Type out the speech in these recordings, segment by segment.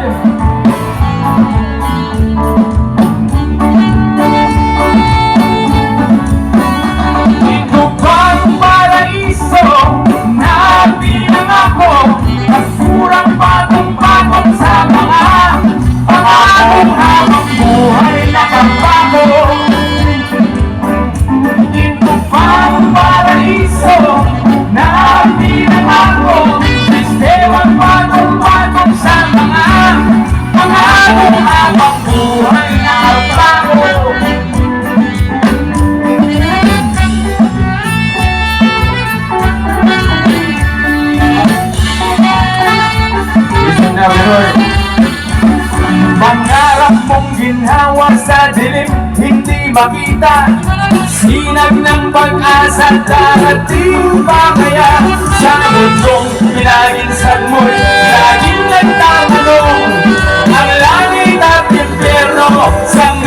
Ito ginhawa sa dilim, hindi makita. Sinag ng pag-asa, darating pa kaya Sa mundong pinaginsan mo'y laging nagtatanong Ang langit at impyerno, sa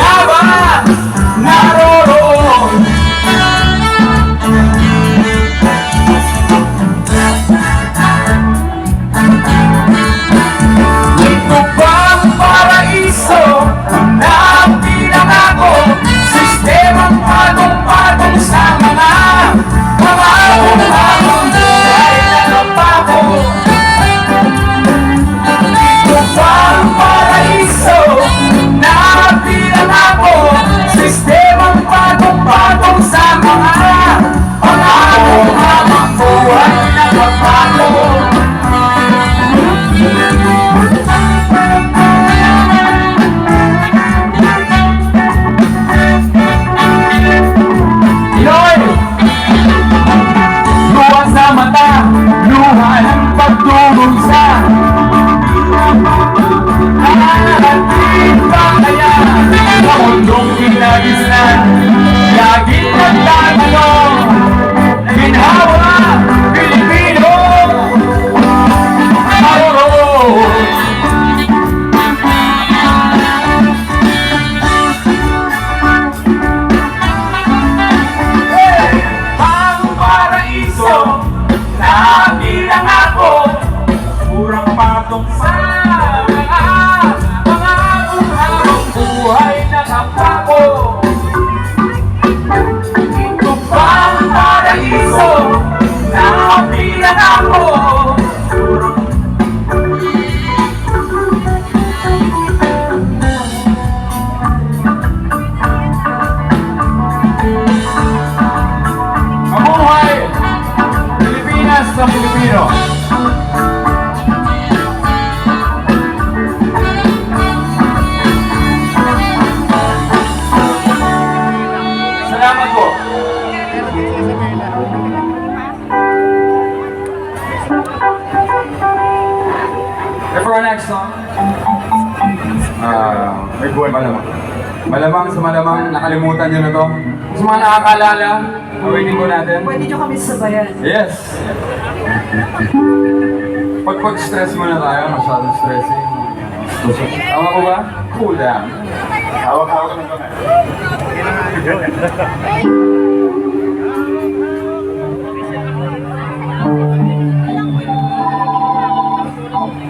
Pa kaya sa mundong pinagisnan Laging nagtatanong, Ginhawa, Pilipino Maroroon ang paraiso na pinangako Murang patong sa sa Pilipino! Salamat po! And for our next song, ah, may buhay malamang. Malamang sa malamang nakalimutan nyo na to. Sa mga nakakalala, awaiting ko natin. Pwede nyo kami sabayan. Yes! Pag pag-stress muna tayo, masyadong stressing. Tama ko ba? Cool down. Hawak-hawak ng kamay.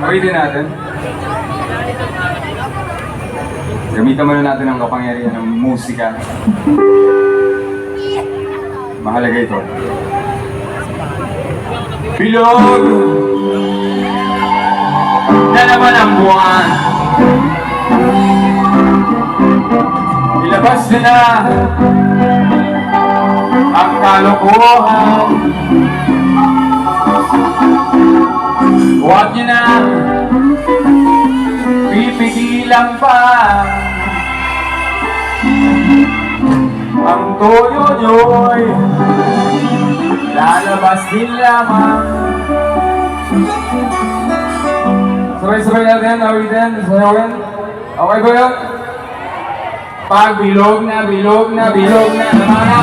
Awitin natin. Gamitan muna natin ang kapangyarihan ng musika. Mahalaga ito. Bilog na naman ang buwan. Ilabas nyo na ang kalokohan. Huwag nyo na. Pipigilan pa Ang toyo nyo'y lalabas din lamang Sabay-sabay natin, awitin, sayawin. Okay ba yun? Pag bilog na, bilog na, bilog na, naman na.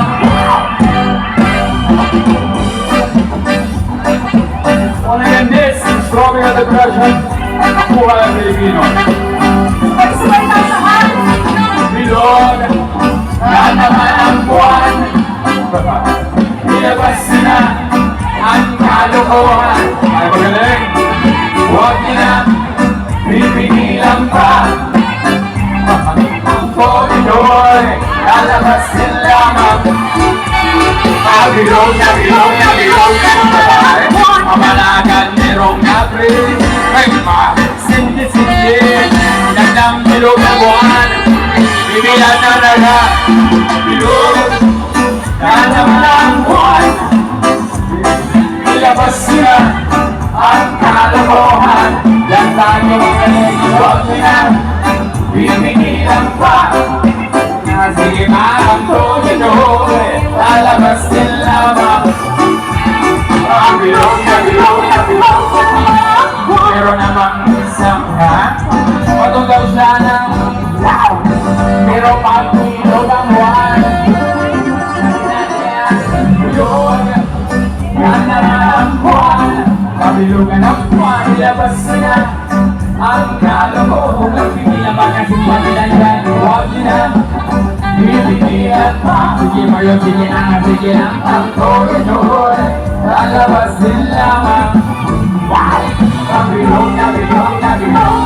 Only in this, Strawberry at the Depression, buhay ang Pilipino. Lahat! Bilog na naman ang buwan. Nilabas na ang kalokohan. Ay, magaling! Huwag niyo na pipinilang pa. Ang Panginoon, lalabas din lamang. Nabilog, nabilog, nabilog, nabilog. Mamalagan, merong nabri. Ay, ma, sindi-sindi. Nagdang bilog ang buwan. Ilabas sila ang kalokohan. Yan tayo ngayon Huwag na Bibigyan pa. Sige ma'am, tuloy Lalabas sila ma'am Ang bilog na bilog na bilog namang isang ha Matugaw siya ng Pero pag bilog ang buwan Bilog Yan na ang buwan Kabilugan ang buwan Ilabas niya ang kalokohan Ang pigilan makasupan nila yan Huwag niyo na Bibigyan pa Sige mo yun, sige na Sige na ang koridor Lalabas din lamang Wow! Kabilog na bilog na bilog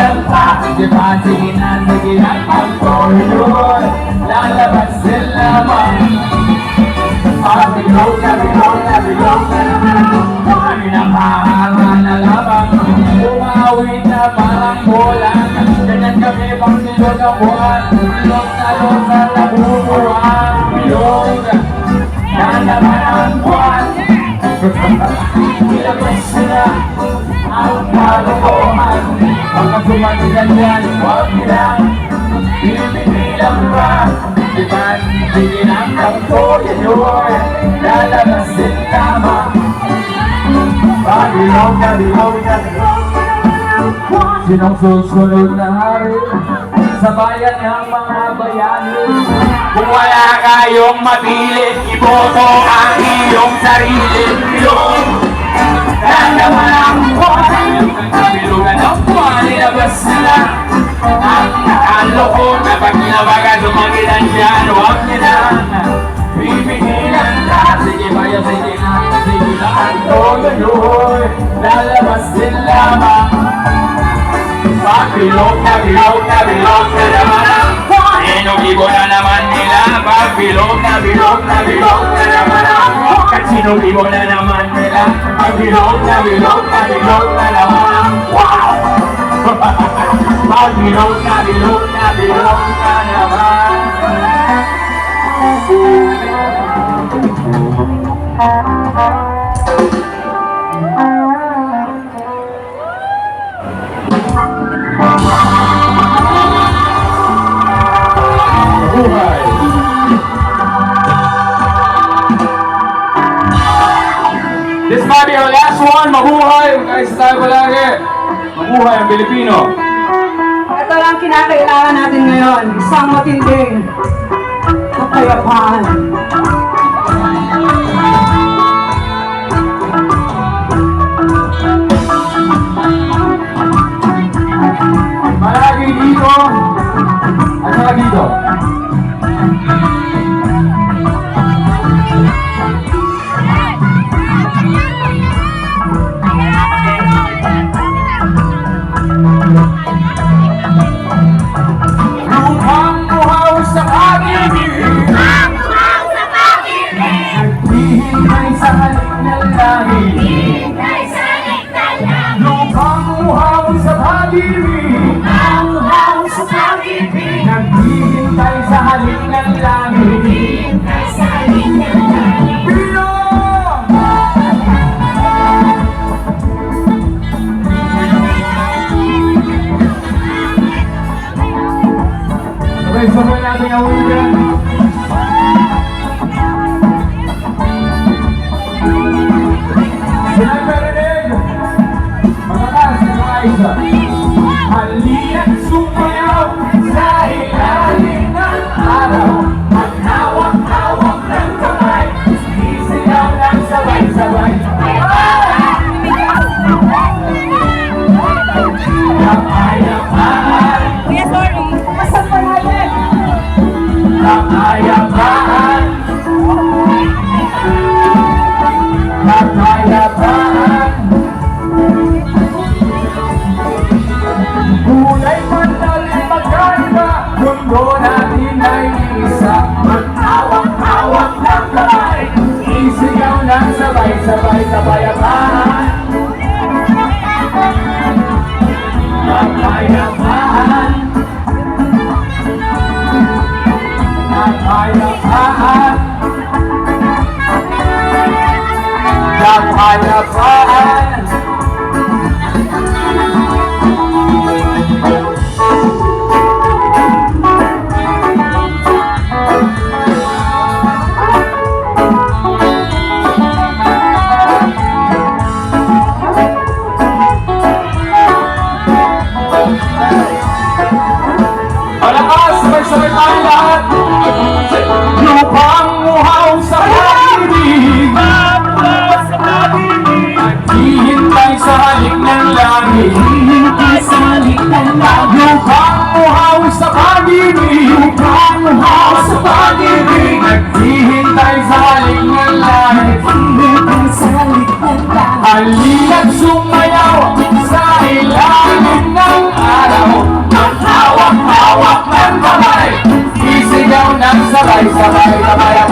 Pipigilan pa Sige pa, sige na, sige na Ang koridor Lalabas sila man Parang bilog na bilog na bilog na naman Kami na mahanga na labang Umawit na parang bulan Ganyan kami pang bilog ang buwan Bilog na log na nabubuhan Bilog Yan naman ang buwan Ilabas sila ang kalokohan Baka sumatigan yan, huwag nilang Binibilang pa Diba, sige na ang koridor Lalabas din tama Pabilog na bilog na Sinong susunod na hari Sa bayan ng mga bayani Kung wala kayong mapilit Iboto ang iyong sarili. Bilog Yan naman ang buwan Kabilugan ang buwan Ilabas sila Ang nakaloko na pag ginawagan Sumagilan dyan Huwag nila Bibigilan na Sige ba yan sige na Sige na ang tuloy Lalabas din lamang Pagbilog na bilog na bilog na naman Sinugibo na naman nila Pagbilog na bilog na bilog na naman buwan At sinugibo na naman nila Pagbilog na bilog na bilog na naman ang wow Pagbilog na bilog na bilog na naman Buhay! Be our last one. Mabuhay! Tayo palagi. Mabuhay ang Pilipino. Ito lang kinakailangan natin ngayon. Isang matinding kapayapaan. Yeah. พ Pinitin sa likod lang Halina't sumayaw sa ilalim ng araw Ang hawak-hawak ng kamay. Isigaw ng sabay-sabay kamay